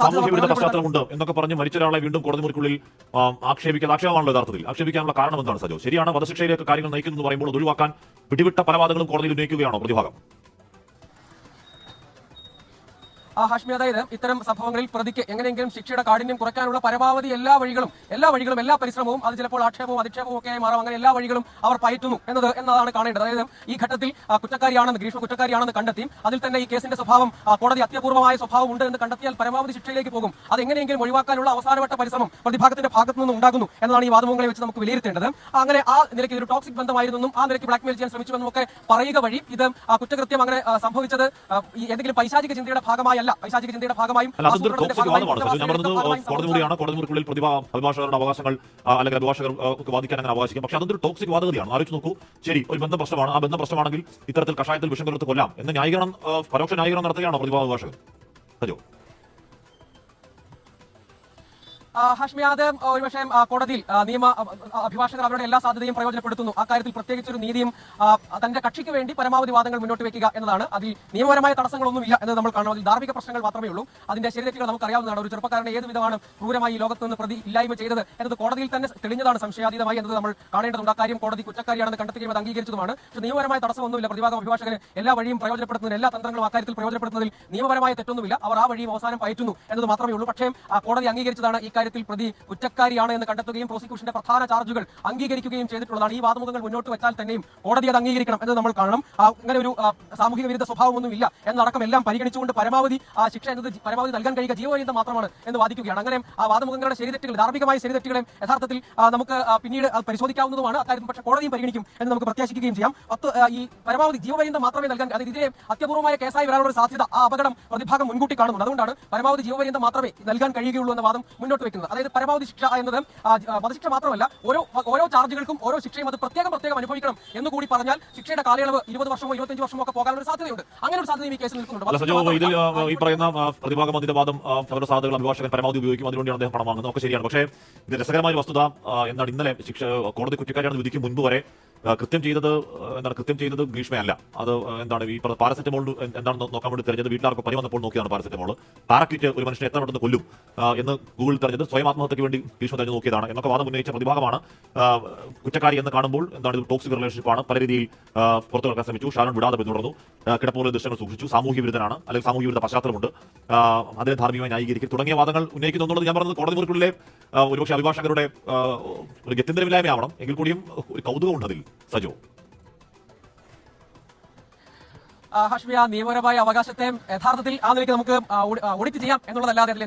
സാമൂഹ്യ വിരുദ്ധ പശ്ചാത്തലമുണ്ട് എന്നൊക്കെ പറഞ്ഞ് മരിച്ച ഒരാളെ വീണ്ടും കോടതി മുറിക്കുള്ളിൽ ആക്ഷേപിക്കുന്ന ആക്ഷേപമാണല്ലോ യഥാർത്ഥത്തിൽ. ആക്ഷേപിക്കാനുള്ള കാരണം എന്താണ് സജോ? ശരിയാണ് വധശിക്ഷയിലേക്ക് കാര്യങ്ങൾ നയിക്കുന്നു എന്ന് പറയുമ്പോൾ ഒഴിവാക്കാൻ പിടിവിട്ട പല വാദങ്ങളും കോടതിയിൽ ഉന്നയിക്കുകയാണോ പ്രതിഭാഗം? ഹാഷ്മി അതായത് ഇത്തരം സംഭവങ്ങളിൽ പ്രതിക്ക് എങ്ങനെയെങ്കിലും ശിക്ഷയുടെ കാഠിന്യം കുറയ്ക്കാനുള്ള പരമാവധി എല്ലാ വഴികളും എല്ലാ വഴികളും എല്ലാ പരിശ്രമവും അത് ചിലപ്പോൾ ആക്ഷേപവും അധിക്ഷേപവും ഒക്കെ മാറാം. അങ്ങനെ എല്ലാ വഴികളും അവർ പയറ്റുന്നു എന്നത് എന്നതാണ് കാണേണ്ടത്. അതായത് ഈ ഘട്ടത്തിൽ കുറ്റക്കാരിയാണെന്ന് ഗ്രീഷ്മ കുറ്റക്കാരിയാണെന്ന് കണ്ടെത്തി അതിൽ തന്നെ ഈ കേസിന്റെ സ്വഭാവം കോടതി അത്യപൂർവമായ സ്വഭാവം ഉണ്ട് എന്ന് കണ്ടെത്തിയാൽ പരമാവധി ശിക്ഷയിലേക്ക് പോകും. അത് എങ്ങനെയെങ്കിലും ഒഴിവാക്കാനുള്ള അവസാനവട്ട പരിശ്രമം പ്രതിഭാഗത്തിന്റെ ഭാഗത്തു നിന്ന് ഉണ്ടാകുന്നു എന്നതാണ് ഈ വാദമുകളെ വെച്ച് നമുക്ക് വിലയിരുത്തേണ്ടത്. അങ്ങനെ ആ നിലയ്ക്ക് ഒരു ടോക്സിക് ബന്ധമായിരുന്നെന്നും ആ നിലയ്ക്ക് ബ്ലാക്ക്മെയിൽ ചെയ്യാൻ ശ്രമിച്ചുവെന്നും ഒക്കെ പറയുക വഴി ഇത് കുറ്റകൃത്യം അങ്ങനെ സംഭവിച്ചത് ഏതെങ്കിലും പൈശാചിക ചിന്തയുടെ ഭാഗമായും അല്ല ഭാഗമായും കോടതി മുറിയാണ് കോടതി മുറിക്കുള്ളിൽ പ്രതിഭാ അഭിഭാഷകരുടെ അവകാശങ്ങൾ അല്ലെങ്കിൽ അഭിഭാഷകർക്ക് വാദിക്കാൻ അങ്ങനെ അവകാശിക്കും. പക്ഷെ അതൊരു ടോക്സിക് വാദഗതിയാണ്. ആലോചിച്ച് നോക്കൂ. ശരി ഒരു ബന്ധ പ്രശ്നമാണ്. ആ ബന്ധ പ്രശ്നമാണെങ്കിൽ ഇത്തരത്തിൽ കഷായത്തിൽ വിഷം കലർത്ത് കൊല്ലാം. എന്ന് ന്യായീകരണം പരോക്ഷ ന്യായീകരണം നടത്തുകയാണോ പ്രതിഭാ അഭിഭാഷകർ ആ, ഹാഷ്മി യാദവ് ഒരുപക്ഷെ കോടതിയിൽ നിയമ അഭിഭാഷകർ അവരുടെ എല്ലാ സാധ്യതയും പ്രയോജനപ്പെടുത്തുന്നു. ആ കാര്യത്തിൽ പ്രത്യേകിച്ച് ഒരു നീതിയും തന്റെ കക്ഷിക്ക് വേണ്ടി പരമാവധി വാദങ്ങൾ മുന്നോട്ട് വെക്കുക എന്നതാണ്. അതിൽ നിയമപരമായ തടസ്സങ്ങളൊന്നും ഇല്ല എന്ന് നമ്മൾ കാണണം അതിൽ ധാർമ്മിക പ്രശ്നങ്ങൾ മാത്രമേ ഉള്ളൂ. അതിന്റെ ശരീരത്തിൽ നമുക്ക് അറിയാവുന്നതാണ് ഒരു ചെറുപ്പക്കാരനെ ഏത് വിധമാണ് ക്രൂരമായി ലോകത്ത് നിന്ന് പ്രതി ഇല്ലായ്മ ചെയ്തത് എന്നത് കോടതിയിൽ തന്നെ തെളിഞ്ഞതാണ് സംശയാതീതമായി എന്നത് നമ്മൾ കാണേണ്ടതുണ്ട്. ആ കാര്യം കോടതി കുറ്റക്കാരിയാണെന്ന് കണ്ടെത്തുകയും അത് അംഗീകരിച്ചതുമാണ്. പക്ഷേ നിയമപരമായ തടസ്സമൊന്നുമില്ല. പ്രതിഭാഗം അഭിഭാഷകന് എല്ലാ വഴിയും പ്രയോജനപ്പെടുത്തുന്നതിന് എല്ലാ തന്ത്രങ്ങളും അക്കാര്യത്തിൽ പ്രയോജനപ്പെടുത്തുന്നതിൽ നിയമപരമായ തെറ്റൊന്നുമില്ല. അവർ ആ വഴിയും അവസാനം പയറ്റുന്നു എന്നത് മാത്രമേ ഉള്ളൂ. പക്ഷേ കോടതി അംഗീകരിച്ചതാണ് ഈ കാര്യത്തിൽ പ്രതി കുറ്റക്കാരിയാണ് എന്ന് കണ്ടെത്തുകയും പ്രോസിക്യൂഷന്റെ പ്രധാന ചാർജുകൾ അംഗീകരിക്കുകയും ചെയ്തിട്ടുള്ളതാണ്. ഈ വാദമുഖങ്ങൾ മുന്നോട്ട് വെച്ചാൽ തന്നെയും കോടതി അത് അംഗീകരിക്കണം എന്ന് നമ്മൾ കാണണം. അങ്ങനെ ഒരു സാമൂഹിക വിരുദ്ധ സ്വഭാവമൊന്നും ഇല്ല. എന്നടക്കം എല്ലാം പരിഗണിച്ചുകൊണ്ട് പരമാവധി ആ ശിക്ഷ എന്നത് പരമാവധി നൽകാൻ കഴിയുക ജീവപര്യന്തം മാത്രമാണ് എന്ന് വാദിക്കുകയാണ്. അങ്ങനെ ആ വാദമുഖങ്ങളുടെ ശരിതെറ്റുകൾ ധാർമ്മികമായ ശരിതെറ്റുകളെ യഥാർത്ഥത്തിൽ നമുക്ക് പിന്നീട് പരിശോധിക്കാവുന്നതുമാണ്. അക്കാര്യത്തിൽ പക്ഷേ കോടതിയും പരിഗണിക്കും എന്ന് നമുക്ക് പ്രത്യാശിക്കുകയും ചെയ്യാം. പത്ത് ഈ പരമാവധി ജീവപര്യന്തം മാത്രമേ നൽകാൻ അത് ഇതിലെ അത്യപൂർവമായ കേസായി വരാനുള്ള സാധ്യത ആ അപകടം പ്രതിഭാഗം മുൻകൂട്ടി കാണുന്നുണ്ട്. അതുകൊണ്ടാണ് പരമാവധി ജീവപര്യന്തം മാത്രമേ നൽകാൻ കഴിയുകയുള്ളൂ എന്ന വാദം മുന്നോട്ട് വെക്കുന്നത്. അതായത് പരമാവധി ശിക്ഷ എന്നത് വധശിക്ഷ മാത്രമല്ല ഓരോ ഓരോ ചാർജുകൾക്കും ഓരോ ശിക്ഷയും അത് പ്രത്യേകം പ്രത്യേകം അനുഭവിക്കണം എന്ന് കൂടി പറഞ്ഞാൽ ശിക്ഷയുടെ കാലയളവ് ഇരുപത് വർഷമോ ഇരുപത്തഞ്ച് വർഷമോ ഒക്കെ പോകാനുള്ള ഒരു സാധ്യതയുണ്ട്. അങ്ങനെ ഒരു സാധ്യത ഈ കേസിൽ നിൽക്കുന്നുണ്ട്. ഇതിൽ ഈ പറയുന്ന പ്രതിഭാഗം അതിന്റെ വാദം അവരുടെ സാധ്യതകൾ അഭിഭാഷകൻ പരമാവധി ഉപയോഗിക്കും. അതിനുവേണ്ടിയാണ് അദ്ദേഹം പണം വാങ്ങുന്നത് ഒക്കെ ശരിയാണ്. പക്ഷേ ഇത് രസകരമായ വസ്തുത എന്താണ് ഇന്നലെ ശിക്ഷ കോടതി കുറ്റക്കാരിയാണെന്ന് വിധിക്കും മുൻപ് വരെ കൃത്യം ചെയ്തത് എന്താണ് കൃത്യം ചെയ്തത് ഭീഷ്മയല്ല. അത് എന്താണ് ഈ പാരസെറ്റമോൾ എന്താണെന്ന് നോക്കാൻ വേണ്ടി തെരഞ്ഞത് വീട്ടിലാർക്ക് പനി വന്നപ്പോൾ നോക്കിയാണ് പാരസെറ്റമോൾ പാരക്കിറ്റ് ഒരു മനുഷ്യനെ എത്ര പെട്ടെന്ന് കൊല്ലും എന്ന് ഗൂഗിൾ തെരഞ്ഞത് സ്വയം ആത്മഹത്യക്ക് വേണ്ടി ഭീഷ്മ തെരഞ്ഞു നോക്കിയതാണ്. എന്നൊക്കെ വാദം ഉന്നയിച്ച പ്രതിഭാഗമാണ് കുറ്റക്കാരി എന്ന് കാണുമ്പോൾ എന്താണ് ഇത് ടോക്സിക് റിലേഷൻഷിപ്പാണ് പല രീതിയിൽ പുറത്തു കിടക്കാൻ ശ്രമിച്ചു ഷാരോൺ വിടാതെ പിന്തുടർന്നു കിടപ്പുള്ള ദൃശ്യങ്ങൾ സൂക്ഷിച്ചു സാമൂഹ്യ വിരുദ്ധനാണ് അല്ലെങ്കിൽ സാമൂഹ്യ വിരുദ്ധ പശ്ചാത്തലമുണ്ട്. അതിനെ ധാർമ്മികമായി ന്യായീകരിക്കും. തുടങ്ങിയ വാദങ്ങൾ ഉന്നയിക്കുന്നു എന്നുള്ളത് ഞാൻ പറഞ്ഞത് കോടതി മുറിക്കുള്ളിലെ ഒരുപക്ഷെ അഭിഭാഷകരുടെ ഒരു ഗത്യന്തരമില്ലായ്മയാവണം. എങ്കിൽ കൂടിയും ഒരു കൗതുകമുണ്ട് അതിൽ. സജോ. ഹാഷ്മിയ നിയമപരമായ അവകാശത്തെ യഥാർത്ഥത്തിൽ ആ നിലയ്ക്ക് നമുക്ക് ഓഡിറ്റ് ചെയ്യാം എന്നുള്ളതല്ലാതെ